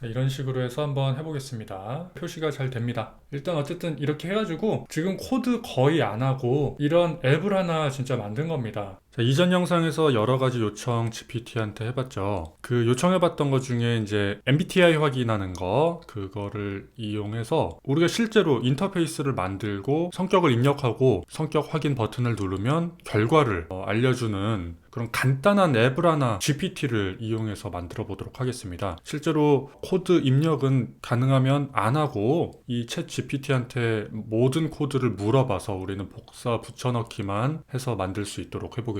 자, 이런 식으로 해서 한번 해보겠습니다. 표시가 잘 됩니다. 일단 어쨌든 이렇게 해가지고 지금 코드 거의 안 하고 이런 앱을 하나 진짜 만든 겁니다. 자, 이전 영상에서 여러 가지 요청 GPT한테 해봤죠. 그 요청해봤던 것 중에 이제 MBTI 확인하는 거, 그거를 이용해서 우리가 실제로 인터페이스를 만들고 성격을 입력하고 성격 확인 버튼을 누르면 결과를 어, 알려주는 그런 간단한 앱을 하나 GPT를 이용해서 만들어 보도록 하겠습니다. 실제로 코드 입력은 가능하면 안 하고 이 챗 GPT한테 모든 코드를 물어봐서 우리는 복사 붙여넣기만 해서 만들 수 있도록 해보겠습니다.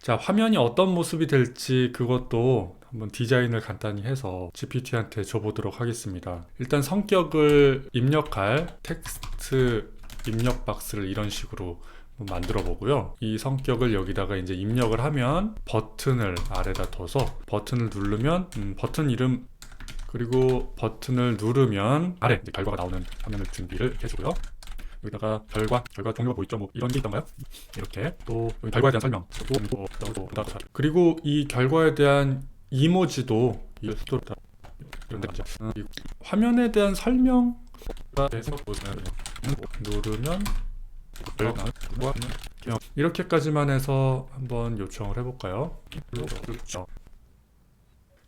자, 화면이 어떤 모습이 될지 그것도 한번 디자인을 간단히 해서 GPT한테 줘보도록 하겠습니다. 일단 성격을 입력할 텍스트 입력 박스를 이런 식으로 만들어 보고요. 이 성격을 여기다가 이제 입력을 하면 버튼을 아래다 둬서 버튼을 누르면 음, 버튼 이름 그리고 버튼을 누르면 아래 결과가 나오는 화면을 준비를 해주고요. 여기다가 결과, 결과 종류가 뭐 있죠? 뭐 이런 게 있던가요? 이렇게 또 결과에 대한 설명, 또 뭐, 또, 또, 또, 또, 그리고 이 결과에 대한 이모지도 이 수도다 이런 데 음, 이 화면에 대한 생각 보시면 누르면 이렇게까지만 해서 한번 요청을 해볼까요?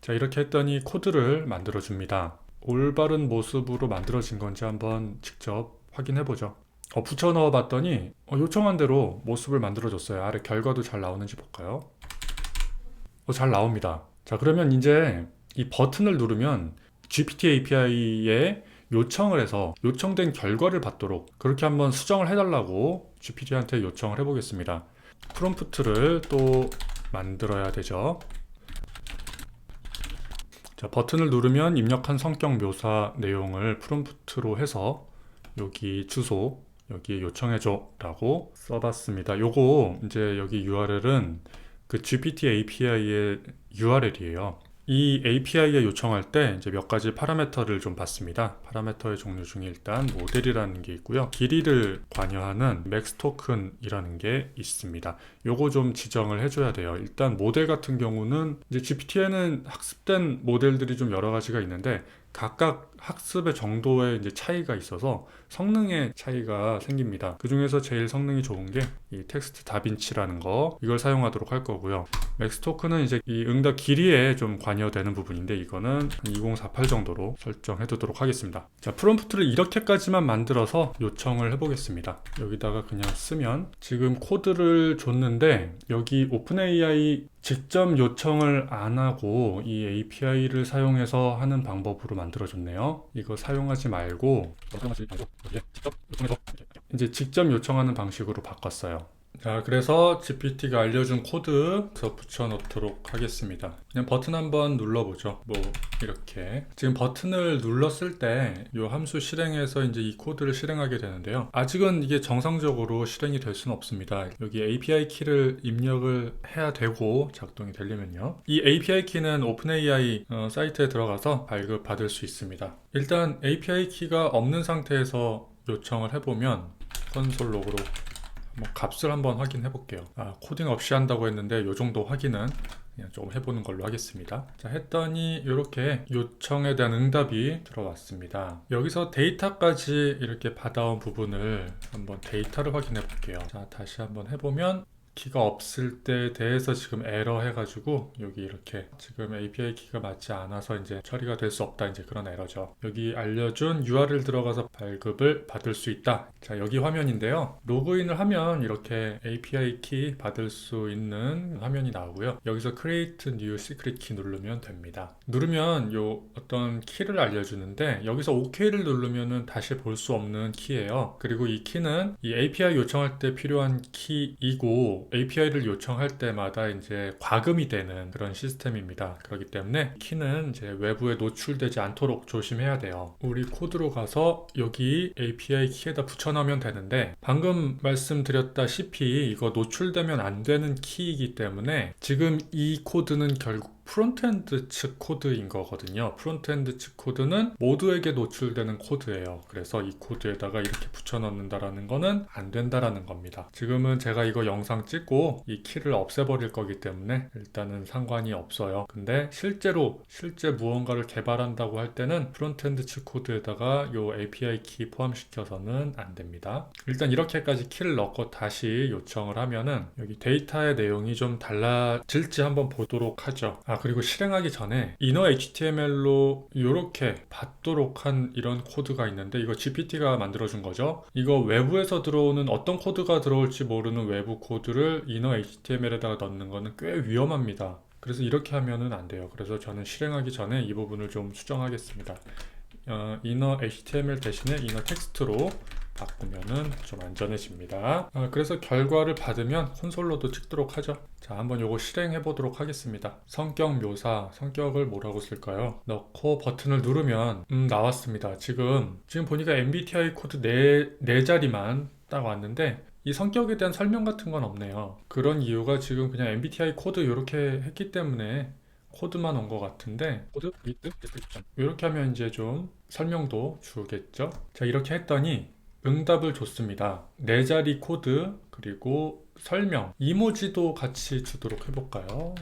자 이렇게 했더니 코드를 만들어 줍니다. 올바른 모습으로 만들어진 건지 한번 직접 확인해 보죠. 어, 붙여 넣어 봤더니 어, 요청한 대로 모습을 만들어 줬어요. 아래 결과도 잘 나오는지 볼까요? 어, 잘 나옵니다. 자 그러면 이제 이 버튼을 누르면 GPT API에 요청을 해서 요청된 결과를 받도록 그렇게 한번 수정을 해달라고 GPT한테 요청을 해보겠습니다. 프롬프트를 또 만들어야 되죠. 자, 버튼을 누르면 입력한 성격 묘사 내용을 프롬프트로 해서 여기 주소 여기 요청해줘 라고 써봤습니다. 요거 이제 여기 URL은 그 GPT API의 URL이에요. 이 API에 요청할 때 이제 몇 가지 파라메터를 좀 받습니다. 파라메터의 종류 중에 일단 모델이라는 게 있고요. 길이를 관여하는 맥스 토큰이라는 게 있습니다. 요거 좀 지정을 해줘야 돼요. 일단 모델 같은 경우는 이제 GPT에는 학습된 모델들이 좀 여러 가지가 있는데 각각 학습의 정도에 이제 차이가 있어서 성능의 차이가 생깁니다. 그 중에서 제일 성능이 좋은 게 이 텍스트 다빈치라는 거 이걸 사용하도록 할 거고요. 맥스 토큰은 이제 이 응답 길이에 좀 관여되는 부분인데 이거는 2048 정도로 설정해 두도록 하겠습니다. 자, 프롬프트를 이렇게까지만 만들어서 요청을 해 보겠습니다. 여기다가 그냥 쓰면 지금 코드를 줬는데 여기 오픈AI 직접 요청을 안 하고 이 API를 사용해서 하는 방법으로 만들어줬네요. 이거 사용하지 말고 사용하지 말고 여기에 직접 요청해서 이제 직접 요청하는 방식으로 바꿨어요. 자, 그래서 GPT가 알려준 코드에서 붙여넣도록 하겠습니다. 그냥 버튼 한번 눌러보죠. 뭐, 이렇게. 지금 버튼을 눌렀을 때 이 함수 실행해서 이제 이 코드를 실행하게 되는데요. 아직은 이게 정상적으로 실행이 될 수는 없습니다. 여기 API 키를 입력을 해야 되고 작동이 되려면요. 이 API 키는 OpenAI 어, 사이트에 들어가서 발급 받을 수 있습니다. 일단 API 키가 없는 상태에서 요청을 해보면 콘솔 로그로 뭐 값을 한번 확인해 볼게요. 아, 코딩 없이 한다고 했는데 이 정도 확인은 그냥 조금 해보는 걸로 하겠습니다. 자, 했더니 이렇게 요청에 대한 응답이 들어왔습니다. 여기서 데이터까지 이렇게 받아온 부분을 한번 데이터를 확인해 볼게요. 자, 다시 한번 해보면 키가 없을 때에 대해서 지금 에러 해가지고 여기 이렇게 지금 API 키가 맞지 않아서 이제 처리가 될 수 없다 이제 그런 에러죠. 여기 알려준 URL 들어가서 발급을 받을 수 있다. 자 여기 화면인데요. 로그인을 하면 이렇게 API 키 받을 수 있는 화면이 나오고요. 여기서 Create New Secret Key 누르면 됩니다. 누르면 요 어떤 키를 알려주는데 여기서 OK를 누르면은 다시 볼 수 없는 키예요. 그리고 이 키는 이 API 요청할 때 필요한 키이고 API를 요청할 때마다 이제 과금이 되는 그런 시스템입니다. 그렇기 때문에 키는 이제 외부에 노출되지 않도록 조심해야 돼요. 우리 코드로 가서 여기 API 키에다 붙여넣으면 되는데 방금 말씀드렸다시피 이거 노출되면 안 되는 키이기 때문에 지금 이 코드는 결국 프론트엔드 측 코드인 거거든요. 프론트엔드 측 코드는 모두에게 노출되는 코드예요. 그래서 이 코드에다가 이렇게 붙여 넣는다라는 거는 안 된다라는 겁니다. 지금은 제가 이거 영상 찍고 이 키를 없애버릴 거기 때문에 일단은 상관이 없어요. 근데 실제로 실제 무언가를 개발한다고 할 때는 프론트엔드 측 코드에다가 요 API 키 포함시켜서는 안 됩니다. 일단 이렇게까지 키를 넣고 다시 요청을 하면은 여기 데이터의 내용이 좀 달라질지 한번 보도록 하죠. 아 그리고 실행하기 전에 inner HTML로 이렇게 받도록 한 이런 코드가 있는데 이거 GPT가 만들어준 거죠. 이거 외부에서 들어오는 어떤 코드가 들어올지 모르는 외부 코드를 inner HTML에다가 넣는 거는 꽤 위험합니다. 그래서 이렇게 하면은 안 돼요. 그래서 저는 실행하기 전에 이 부분을 좀 수정하겠습니다. 어, inner HTML 대신에 inner 텍스트로 바꾸면은 좀 안전해집니다. 아, 그래서 결과를 받으면 콘솔로도 찍도록 하죠. 자, 한번 요거 실행해 보도록 하겠습니다. 성격 묘사, 성격을 뭐라고 쓸까요? 넣고 버튼을 누르면 음, 나왔습니다. 지금 지금 보니까 MBTI 코드 네, 네 자리만 딱 왔는데 이 성격에 대한 설명 같은 건 없네요. 그런 이유가 지금 그냥 MBTI 코드 이렇게 했기 때문에 코드만 온 것 같은데 코드 위드 디스크립션 이렇게 하면 이제 좀 설명도 주겠죠. 자 이렇게 했더니 응답을 줬습니다. 네 자리 코드 그리고 설명 이모지도 같이 주도록 해볼까요?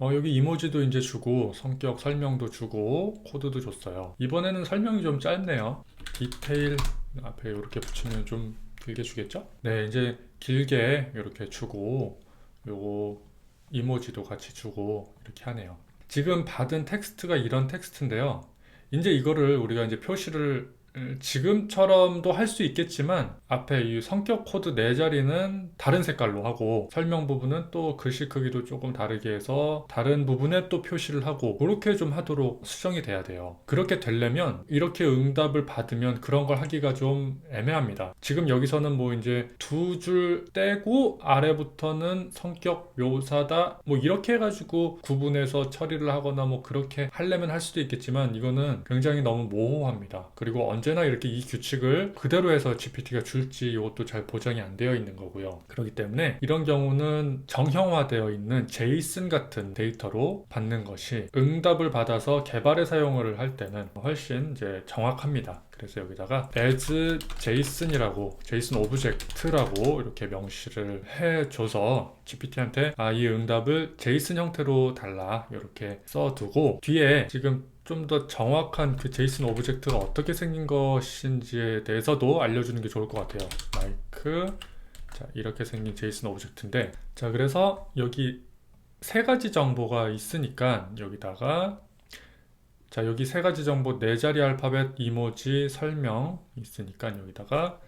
어, 여기 이모지도 이제 주고 성격 설명도 주고 코드도 줬어요. 이번에는 설명이 좀 짧네요. 디테일 앞에 이렇게 붙이면 좀 길게 주겠죠? 네 이제 길게 이렇게 주고 요거 이모지도 같이 주고 이렇게 하네요. 지금 받은 텍스트가 이런 텍스트인데요. 이제 이거를 우리가 이제 표시를 음, 지금처럼도 할 수 있겠지만 앞에 이 성격 코드 네 자리는 다른 색깔로 하고 설명 부분은 또 글씨 크기도 조금 다르게 해서 다른 부분에 또 표시를 하고 그렇게 좀 하도록 수정이 돼야 돼요. 그렇게 되려면 이렇게 응답을 받으면 그런 걸 하기가 좀 애매합니다. 지금 여기서는 뭐 이제 두 줄 떼고 아래부터는 성격 묘사다 뭐 이렇게 해가지고 구분해서 처리를 하거나 뭐 그렇게 하려면 할 수도 있겠지만 이거는 굉장히 너무 모호합니다. 그리고 언 제나 이렇게 이 규칙을 그대로 해서 GPT가 줄지 이것도 잘 보장이 안 되어 있는 거고요. 그렇기 때문에 이런 경우는 정형화되어 있는 제이슨 같은 데이터로 받는 것이 응답을 받아서 개발에 사용을 할 때는 훨씬 이제 정확합니다. 그래서 여기다가 as JSON이라고 JSON 오브젝트라고 이렇게 명시를 해줘서 GPT한테 아 이 응답을 JSON 형태로 달라 이렇게 써두고 뒤에 지금 좀 더 정확한 그 제이슨 오브젝트가 어떻게 생긴 것인지에 대해서도 알려주는 게 좋을 것 같아요. 마이크. 자 이렇게 생긴 제이슨 오브젝트인데. 자 그래서 여기 세 가지 정보가 있으니까 여기다가. 자 여기 세 가지 정보 네 자리 알파벳 이모지 설명 있으니까 여기다가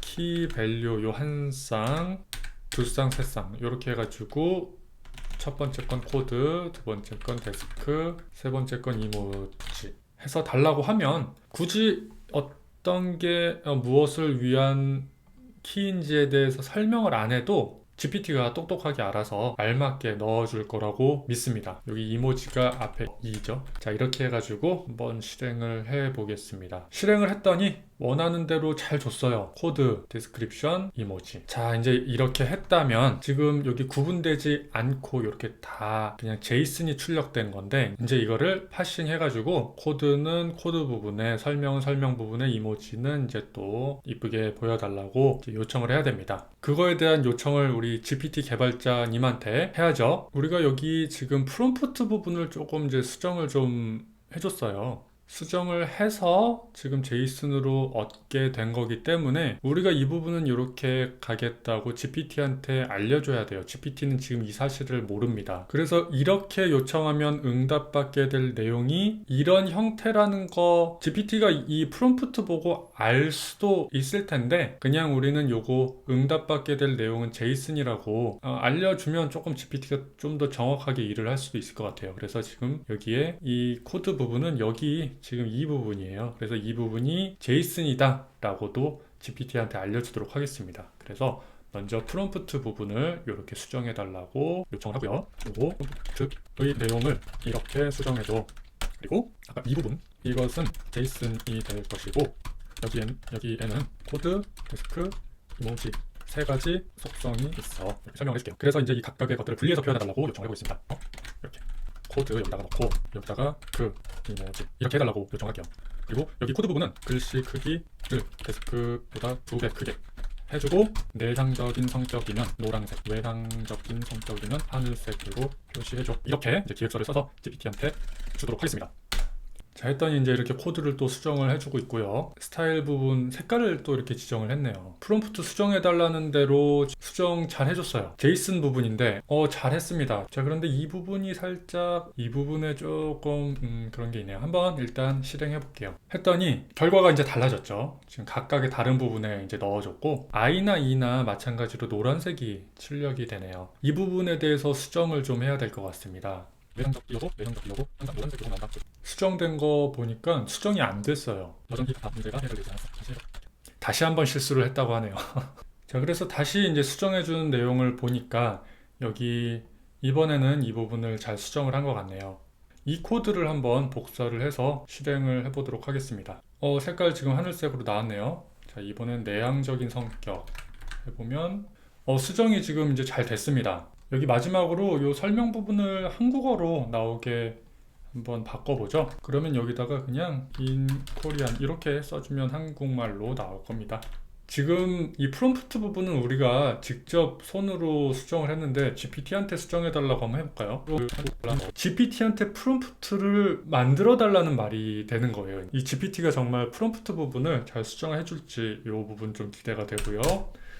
키 밸류 요 한 쌍 두 쌍 세 쌍 이렇게 해가지고 첫 번째 건 코드, 두 번째 건 데스크, 세 번째 건 이모지 해서 달라고 하면 굳이 어떤 게 어, 무엇을 위한 키인지에 대해서 설명을 안 해도 GPT가 똑똑하게 알아서 알맞게 넣어줄 거라고 믿습니다. 여기 이모지가 앞에 2죠. 자, 이렇게 해가지고 한번 실행을 해 보겠습니다. 실행을 했더니 원하는 대로 잘 줬어요. 코드, 디스크립션, 이모지. 자, 이제 이렇게 했다면 지금 여기 구분되지 않고 이렇게 다 그냥 제이슨이 출력된 건데 이제 이거를 파싱 해가지고 코드는 코드 부분에 설명은 설명 부분에 이모지는 이제 또 이쁘게 보여달라고 요청을 해야 됩니다. 그거에 대한 요청을 우리 GPT 개발자님한테 해야죠. 우리가 여기 지금 프롬프트 부분을 조금 이제 수정을 좀 해줬어요. 수정을 해서 지금 제이슨으로 얻게 된 거기 때문에 우리가 이 부분은 이렇게 가겠다고 GPT한테 알려줘야 돼요. GPT는 지금 이 사실을 모릅니다. 그래서 이렇게 요청하면 응답받게 될 내용이 이런 형태라는 거 GPT가 이 프롬프트 보고 알 수도 있을 텐데 그냥 우리는 요거 응답받게 될 내용은 제이슨이라고 어, 알려주면 조금 GPT가 좀 더 정확하게 일을 할 수도 있을 것 같아요. 그래서 지금 여기에 이 코드 부분은 여기 지금 이 부분이에요. 그래서 이 부분이 제이슨이다 라고도 GPT한테 알려주도록 하겠습니다. 그래서 먼저 프롬프트 부분을 이렇게 수정해 달라고 요청을 하고요. 그리고 프롬프트의 내용을 이렇게 수정해줘. 그리고 아까 이 부분 이것은 제이슨이 될 것이고 여기엔 여기에는 코드, 데스크, 이모지 세 가지 속성이 있어. 이렇게 설명을 해줄게요. 그래서 이제 이 각각의 것들을 분리해서 표현해 달라고 요청을 하고 있습니다. 어? 코드 여기다가 넣고 여기다가 그 이모지 이렇게 해달라고 요청할게요. 그리고 여기 코드 부분은 글씨 크기를 데스크보다 두 배 크게 해주고 내장적인 성격이면 노란색, 외장적인 성격이면 하늘색으로 표시해줘. 이렇게 이제 기획서를 써서 GPT한테 주도록 하겠습니다. 자 했더니 이제 이렇게 코드를 또 수정을 해주고 있고요. 스타일 부분 색깔을 또 이렇게 지정을 했네요. 프롬프트 수정해 달라는 대로 수정 잘 해줬어요. 제이슨 부분인데 어 잘했습니다. 자 그런데 이 부분이 살짝 이 부분에 조금 음, 그런 게 있네요. 한번 일단 실행해 볼게요. 했더니 결과가 이제 달라졌죠. 지금 각각의 다른 부분에 이제 넣어줬고 I나 E나 마찬가지로 노란색이 출력이 되네요. 이 부분에 대해서 수정을 좀 해야 될 것 같습니다. 내장적 기여도 내장적 기여도 항상 노란색으로 나온다. 수정된 거 보니까 수정이 안 됐어요. 여전히 다 문제가 해결되지 않았어. 사실. 다시 한번 실수를 했다고 하네요. 자, 그래서 다시 이제 수정해 준 내용을 보니까 여기 이번에는 이 부분을 잘 수정을 한 것 같네요. 이 코드를 한번 복사를 해서 실행을 해보도록 하겠습니다. 어, 색깔 지금 하늘색으로 나왔네요. 자, 이번엔 내향적인 성격 해보면 어, 수정이 지금 이제 잘 됐습니다. 여기 마지막으로 이 설명 부분을 한국어로 나오게 한번 바꿔보죠. 그러면 여기다가 그냥 in Korean 이렇게 써주면 한국말로 나올 겁니다. 지금 이 프롬프트 부분은 우리가 직접 손으로 수정을 했는데 GPT한테 수정해 달라고 한번 해볼까요? GPT한테 프롬프트를 만들어 달라는 말이 되는 거예요. 이 GPT가 정말 프롬프트 부분을 잘 수정해 줄지 이 부분 좀 기대가 되고요.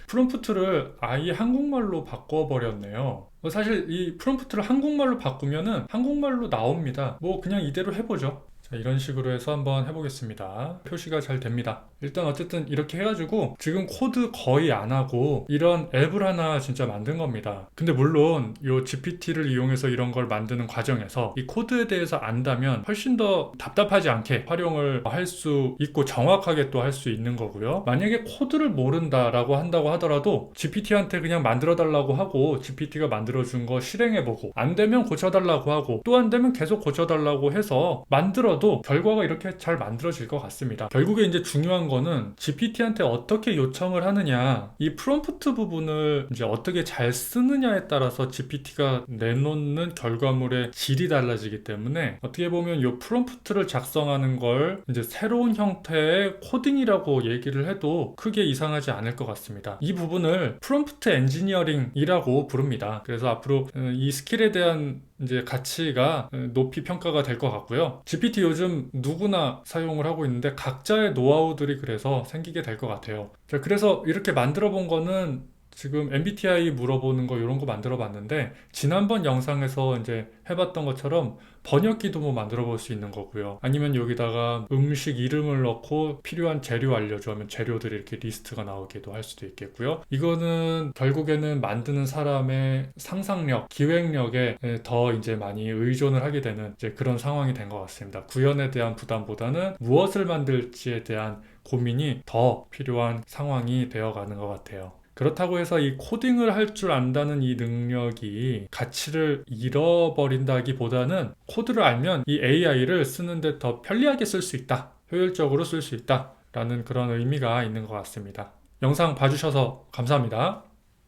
프롬프트를 아예 한국말로 바꿔버렸네요. 뭐 사실 이 프롬프트를 한국말로 바꾸면은 한국말로 나옵니다. 뭐 그냥 이대로 해보죠. 자, 이런 식으로 해서 한번 해보겠습니다. 표시가 잘 됩니다. 일단 어쨌든 이렇게 해가지고 지금 코드 거의 안 하고 이런 앱을 하나 진짜 만든 겁니다. 근데 물론 이 GPT를 이용해서 이런 걸 만드는 과정에서 이 코드에 대해서 안다면 훨씬 더 답답하지 않게 활용을 할 수 있고 정확하게 또 할 수 있는 거고요. 만약에 코드를 모른다라고 한다고 하더라도 GPT한테 그냥 만들어 달라고 하고 GPT가 만들어준 거 실행해보고 안 되면 고쳐달라고 하고 또 안 되면 계속 고쳐달라고 해서 만들어 도 결과가 이렇게 잘 만들어질 것 같습니다. 결국에 이제 중요한 거는 GPT한테 어떻게 요청을 하느냐 이 프롬프트 부분을 이제 어떻게 잘 쓰느냐에 따라서 GPT가 내놓는 결과물의 질이 달라지기 때문에 어떻게 보면 이 프롬프트를 작성하는 걸 이제 새로운 형태의 코딩이라고 얘기를 해도 크게 이상하지 않을 것 같습니다. 이 부분을 프롬프트 엔지니어링이라고 부릅니다. 그래서 앞으로 어, 이 스킬에 대한 이제 가치가 어, 높이 평가가 될 것 같고요. GPT 요즘 누구나 사용을 하고 있는데 각자의 노하우들이 그래서 생기게 될 것 같아요. 자, 그래서 이렇게 만들어 본 거는 지금 MBTI 물어보는 거 이런 거 만들어 봤는데 지난번 영상에서 이제 해봤던 것처럼 번역기도 뭐 만들어 볼 수 있는 거고요. 아니면 여기다가 음식 이름을 넣고 필요한 재료 알려줘 하면 재료들이 이렇게 리스트가 나오기도 할 수도 있겠고요. 이거는 결국에는 만드는 사람의 상상력, 기획력에 더 이제 많이 의존을 하게 되는 이제 그런 상황이 된 것 같습니다. 구현에 대한 부담보다는 무엇을 만들지에 대한 고민이 더 필요한 상황이 되어가는 것 같아요. 그렇다고 해서 이 코딩을 할 줄 안다는 이 능력이 가치를 잃어버린다기보다는 코드를 알면 이 AI를 쓰는데 더 편리하게 쓸 수 있다. 효율적으로 쓸 수 있다. 라는 그런 의미가 있는 것 같습니다. 영상 봐주셔서 감사합니다.